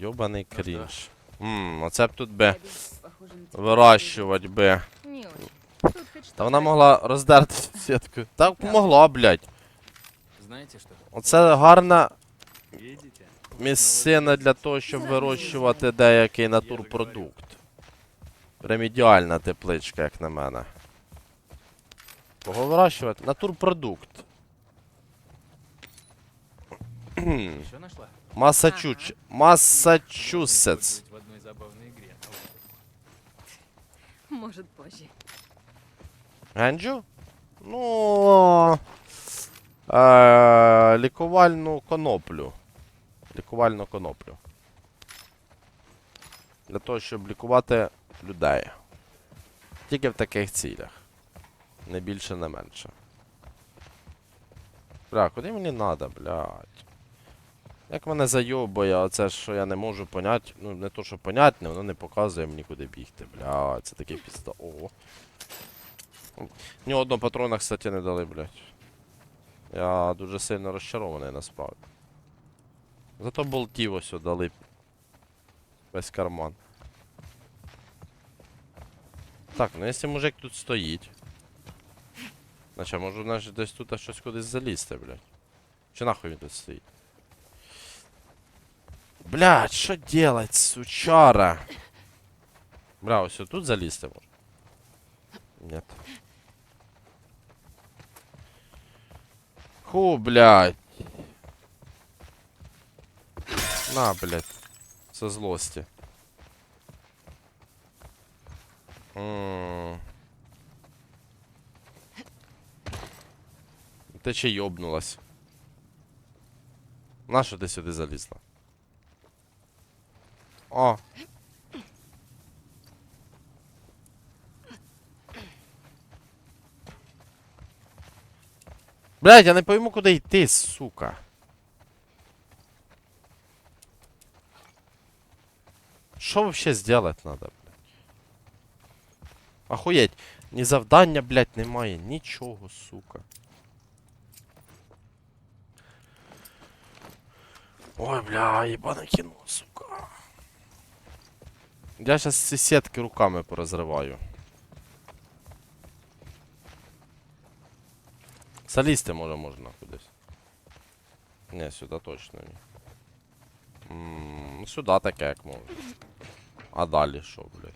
Йобаний Ну крінж. Ммм, оце б тут би вирощувати би. Та вона могла роздерти сітку. Так могла, блядь. Знаете что? Оце гарна місцина для того, щоб вирощувати деякий натурпродукт. Прям ідеальна тепличка, як на мене. Кого вирощувати? Натурпродукт. Еще нашла? Масачуч... Массачусетс. Может в одной забавной игре. Может, позже. Генджу? Ну. Е, лікувальну коноплю. Лікувальну коноплю. Для того, щоб лікувати людей. Тільки в таких цілях. Не більше, не менше. Бля, куди мені надо, блядь? Як мене зайобує, оце що я не можу понять. Ну, не то, що понять, воно не показує мені куди бігти, бля. Це такий пізда. Ого. Ні одного патрона, кстати, не дали, блядь. Я дуже сильно розчарований насправді. Зато болтів ось дали. Весь карман. Так, ну якщо мужик тут стоїть. Значить, можу значить, десь тут щось кудись залізти, блядь. Чи нахуй він тут стоїть? Блядь, що делать, сучара? Бля, ось тут залізти можна? Нет. Ху, блядь. На, блядь. Со злости. М. Ти чи йобнулась? На що ти сюди залізла? О. Блядь, я не пойму, куди йти, сука. Що вообще сделать надо, блядь? Охуєть, ні завдання, блядь, немає, нічого, сука. Ой, бля, ебано кіно, сука. Я щас ці сітки руками порозриваю. Залізти може можна кудись. Не, сюди точно ні. Ну сюди таке як можна. А далі що, блядь?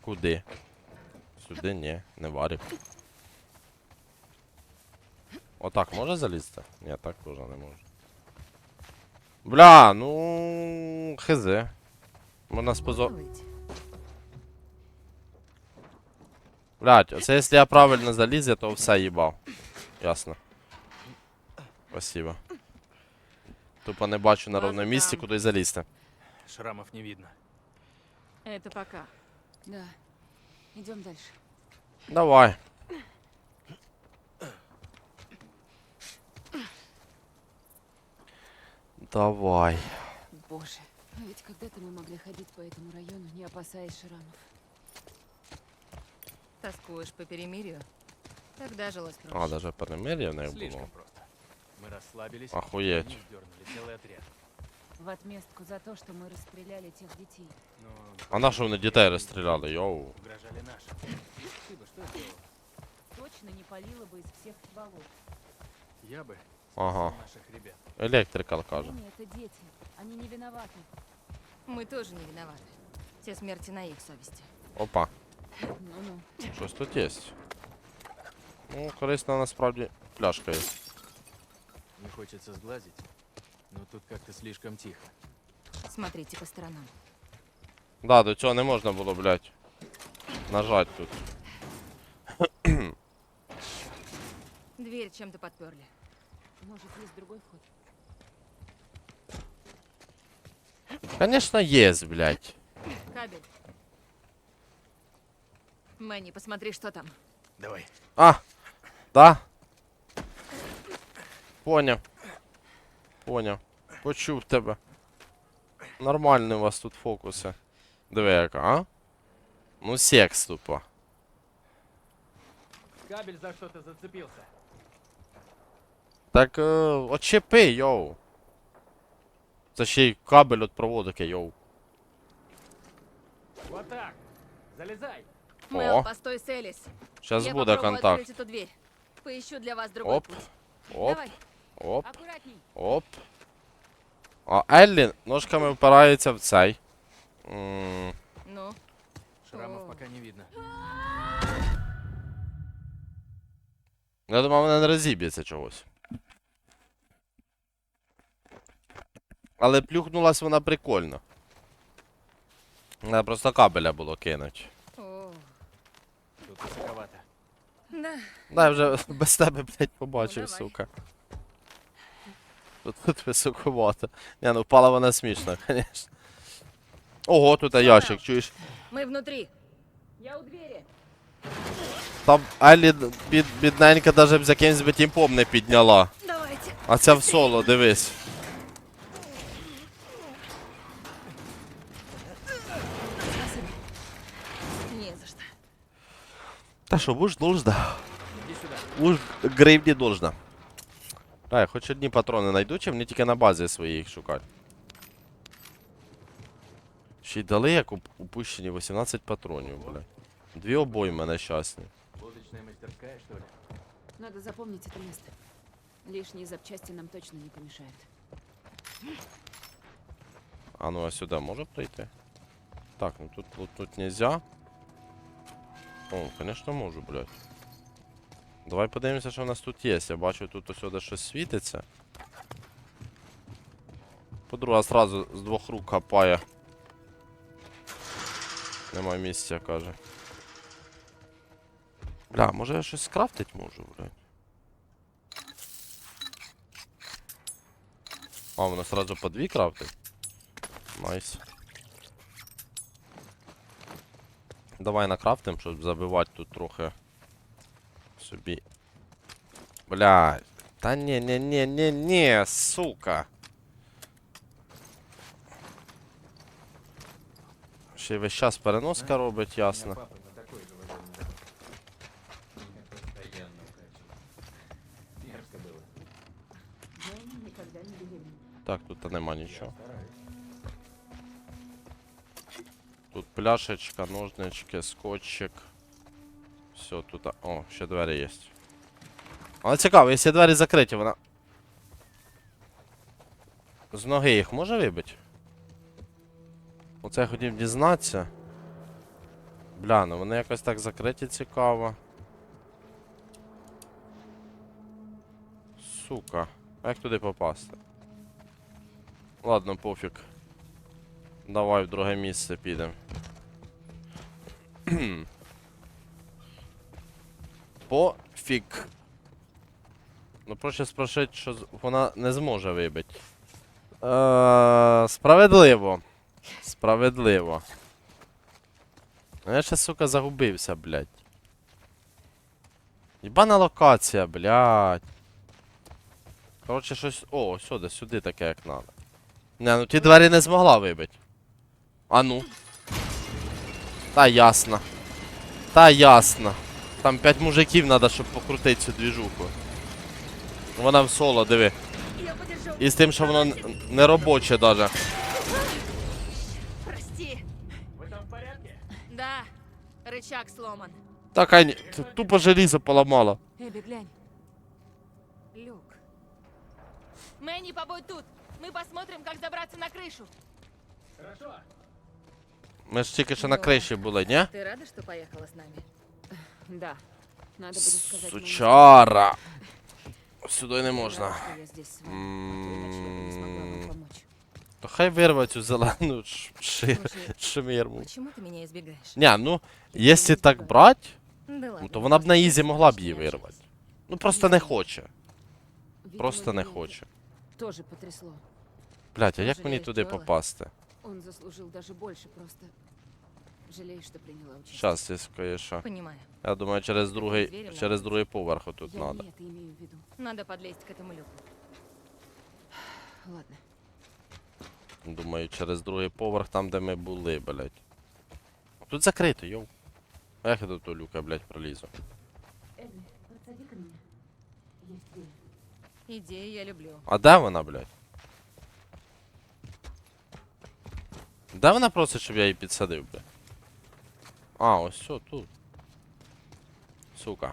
Куди? Сюди ні, не варік. Отак може залізти? Ні, так теж не може. Бля, ну хз. Спозор. Делайте. Блять, оце якщо я правильно заліз, я то все їбав. Ясно. Спасибо. Тупо не бачу на ровному місці, куди залізти. Шрамов не видно. Это пока. Да. Идем дальше. Давай. Давай. Боже. А ведь когда-то мы могли ходить по этому району, не опасаясь шрамов. Тоскуешь по перемирию? Тогда жилось проще. А, даже в них було. Слишком просто. Мы расслабились. Охуеть. и целый отряд. В отместку за то, что мы расстреляли тех детей. Но А на що вони дітей розстріляли, йоу? угрожали нашим. Ты бы что сделал? Точно не палила бы из всех стволов. Я бы Ага. спасал наших ребят. Електрикал каже. Они это дети. Они не виноваты. Мы тоже не виноваты. Те смерти на их совести. Опа, Ну-ну. щось тут є. Ну, корисна насправді пляшка є. Не хочется сглазить, но тут как-то слишком тихо. Смотрите по сторонам. Да, до цього не можна було, блядь. Нажать тут. Дверь чем-то подперли. Может, есть другой вход? Конечно, есть, блядь. Кабель. Мэнни, посмотри, что там. Давай. А, да? Поняв. Поняв. Почув тебе. Нормальні у вас тут фокуси. Диви яка, а? Ну секс тупо. Кабель за что-то зацепился. Так, е, очепи, йоу. Це ще й кабель від проводики, йоу. Вот так. Залезай. Мел, О. постой, Селис. Зараз Я буде попробую контакт. открыть эту дверь. Поищу для вас другой Оп. путь. Оп, Давай. оп, Аккуратней. оп. А Еллі ножками впирається в цей. М, Ну, Шрамов О. пока не видно. Я думав, вона не розіб'ється чогось. Але плюхнулась вона прикольно. Треба просто кабеля було кинуть. Тут высоковато. да. Да, я вже без тебе, блядь, побачив, давай. сука. Тут, тут високовато. Не, ну впала вона смішно, звісно. Ого, тут ящик, чуєш? Мы внутри. Я у двери. Там Еллі бід, бідненька навіть з якимсь би тімпом не підняла. Давайте. А ця в соло, дивись. что. Та що, будеш должна? Иди сюда. Будеш гривні должна. А, я хоч одні патрони знайду, чи мені тільки на базі своїй їх шукати. Ще й дали як уп- упущені 18 патронів, бля. Дві обойми нещасні. Лодочная мастерская, что ли? Надо запомнить это место. Лишние запчасти нам точно не помешают. А ну а сюди може прийти? Так, ну тут тут нельзя. О, конечно можу, блядь. Давай подивимося, що в нас тут є. Я бачу, тут усюди щось світиться. Подруга сразу з двох рук хапає. Нема місця, каже. Бля, може я щось скрафтить можу, блядь. А, воно сразу по дві крафтить? Найс. Давай накрафтим, щоб забивати тут трохи собі. Бля. Та ні, ні, ні, ні, ні, сука. Ще й весь час переноска робить, ясно. не. Так, тут нема нічого. Тут пляшечка, ножнички, скотчик. Все, тут. О, ще двері є. Але цікаво, якщо двері закриті, вона. З ноги їх може вибити? Оце я хотів дізнатися. Бля, ну вони якось так закриті цікаво. Сука. А як туди попасти? Ладно, пофіг. Давай в друге місце підемо. Пофіг. Ну, проще спрошити, що вона не зможе вибити. Е, справедливо. Справедливо. Ну, Я ще, сука, загубився, блядь. Єбана локація, блядь. Коротше, щось. О, сюди, сюди таке, як надо. Не, ну ті двері не змогла вибити. А ну. Та ясно. Та ясно. Там п'ять мужиків треба, щоб покрутити цю двіжуху. Вона в соло, диви. Я подержу. І з тим, що воно н- не робоче даже. Прости. Вы там в порядке? Да. Рычаг сломан. Так, а ні, т- тупо желізо поламало. Эбби, глянь. Люк. Мэнни, побудь тут. Мы посмотрим, как забраться на крышу. Хорошо. Ми ж тільки що на криші були, ні? Ты рада, что поехала с нами? Да. Надо будет сказать моему Сучара. Сюди не отцу, можна. что я здесь с вами, а то иначе я бы не смогла вам М, помочь. То хай вирве цю зелену ш- ши- Слушай, шмірму. почему ты меня избегаешь? Ні, ну, якщо так брати, Да ладно. ну то вона б на ізі могла б її Не общайся. вирвати. Ну просто не хоче. Видимо, Просто не меня хоче. Тоже потрясло. Блять, а як Жалею, мені туди стоило. попасти? Он заслужил даже больше просто. Жалею, что приняла участие. Щас, є кое-що. Понимаю. Я думаю, через другий, Двері в через нас. другий поверх тут Я надо. не это имею в виду. Надо подлезть к этому люку. Ладно. Думаю, через другий поверх, там, де ми були, блять. Тут закрито, йоу. А як я до того люка, блять, пролізу? Эбби, подсади-ка меня. Есть идея. Идеи я люблю. А де вона, блять? Де вона просить, щоб я її підсадив, бля? А, ось що, тут. Сука.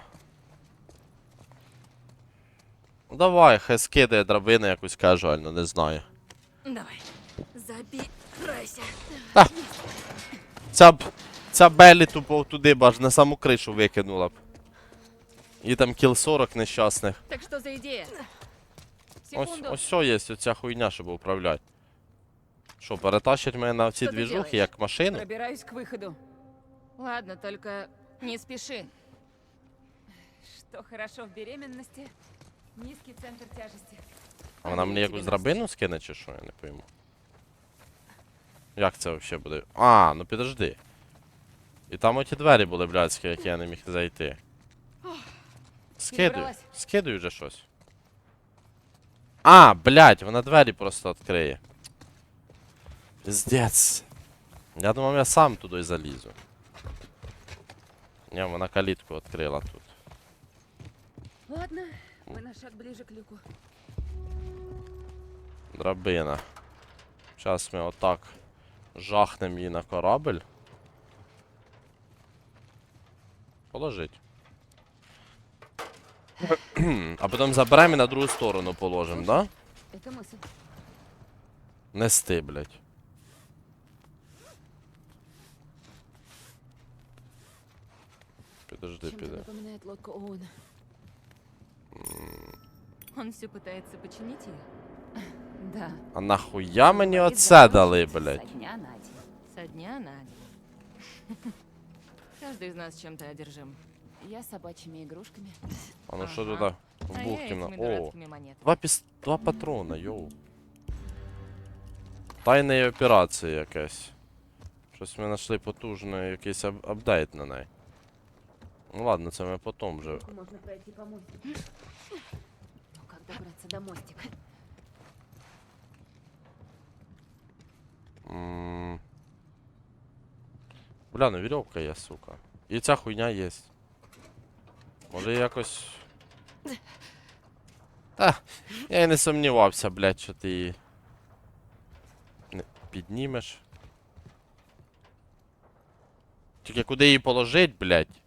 Ну давай, хай скидає драбини якусь кажуально, не знаю. Давай. Забирайся. Ця б. Ця Белі тупо туди б аж на саму кришу викинула б. І там кіл 40 нещасних. Так что за идея? Ось, Секунду. ось що є оця хуйня, щоб управляти. Що, перетащить мене на ці Що ти двіжухи, як машину? Пробираюсь к выходу. Ладно, только не спеши. Что хорошо в беременности? Низкий центр тяжести. А вона мені якусь драбину скине чи що, я не пойму. Як це взагалі буде? А, ну підожди. І там оті двері були блядські, які я не міг зайти. Скидуй, Підібралась? скидуй вже щось. А, блядь, вона двері просто відкриє. Піздець. Я думав, я сам туди залізу. Ні, вона калітку відкрила тут. Ладно, мы на шаг ближе к люку. Драбина. Зараз ми отак жахнемо її на корабль. Положить. а потім заберемо і на другу сторону положимо, да? Это мысль. Нести, блядь. Підожди, Чем-то піде. напоминает лодку Оуэна. Он все пытается починить ее. Да. А нахуя мені Говорит, оце дали, закончится блядь? со дня на день. Со дня на день. Каждый из нас чем-то одержим. Я с собачьими игрушками. А ну що Ага. туди? В А я бухті на. этими О! дурацкими монетами. Два піс... Два патрона, йоу. Тайної операції якась. Щось ми знайшли потужний якийсь ап апдейт на неї. Ну ладно, це ми потім вже. Можно пройти по мостику. Но как добраться до мостика? М. Бля, ну вірьовка є, сука. І ця хуйня є. Може якось. Та, я і не сумнівався, блядь, що ти її. Не піднімеш. Тільки куди її положить, блядь?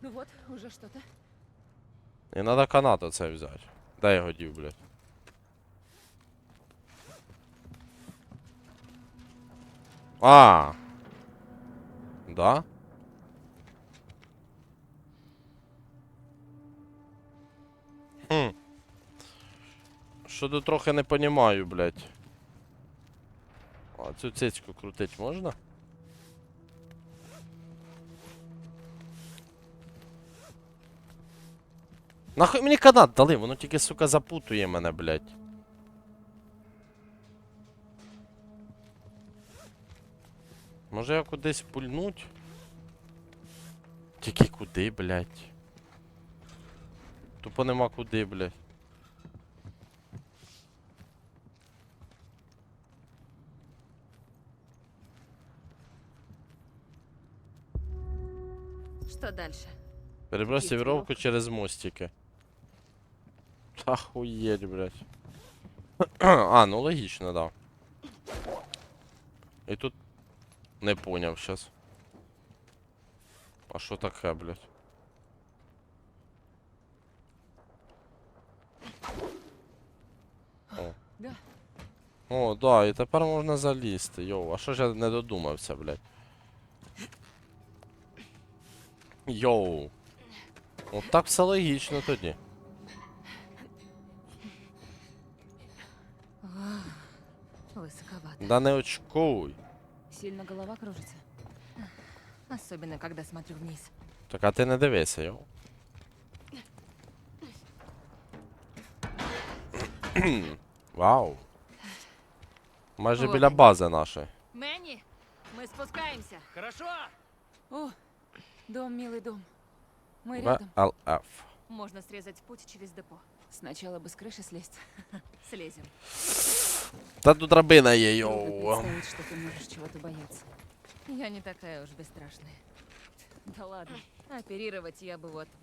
Ну вот, уже что-то. І треба канат оцей взяти. Дай його дів, блядь. А. Да? Хм. Що то трохи не понімаю, блядь. А цю цицьку крутить можна? Нахуй мені канат дали, воно тільки, сука, запутує мене, блядь. Може я кудись пульнуть? Тільки куди, блядь? Тупо нема куди, блядь. Что дальше? Перебросьте Есть веровку через мостики. Охуеть, блядь. а, ну логично, да. І тут не поняв щас. А що таке, блядь? О. Да. О, да, і тепер можна залізти. Йоу, а що ж я не додумався, блядь? Йоу. От так все логічно тоді. Да не очкуй. Сильно голова кружится. Особенно, когда смотрю вниз. Так а ти не дивися, йоу. Вау. Майже Вот біля они. бази нашої. Мэнни, мы спускаемся. Хорошо! О, дом, милый дом. Мы рядом. ВЛФ. Можно срезать путь через депо. Сначала бы с крыши слезть. Слезем. Та тут рабина є, йоу. представить, что ты можешь чего-то бояться. Я не такая уж бесстрашная. Да ладно. Оперировать я бы вот в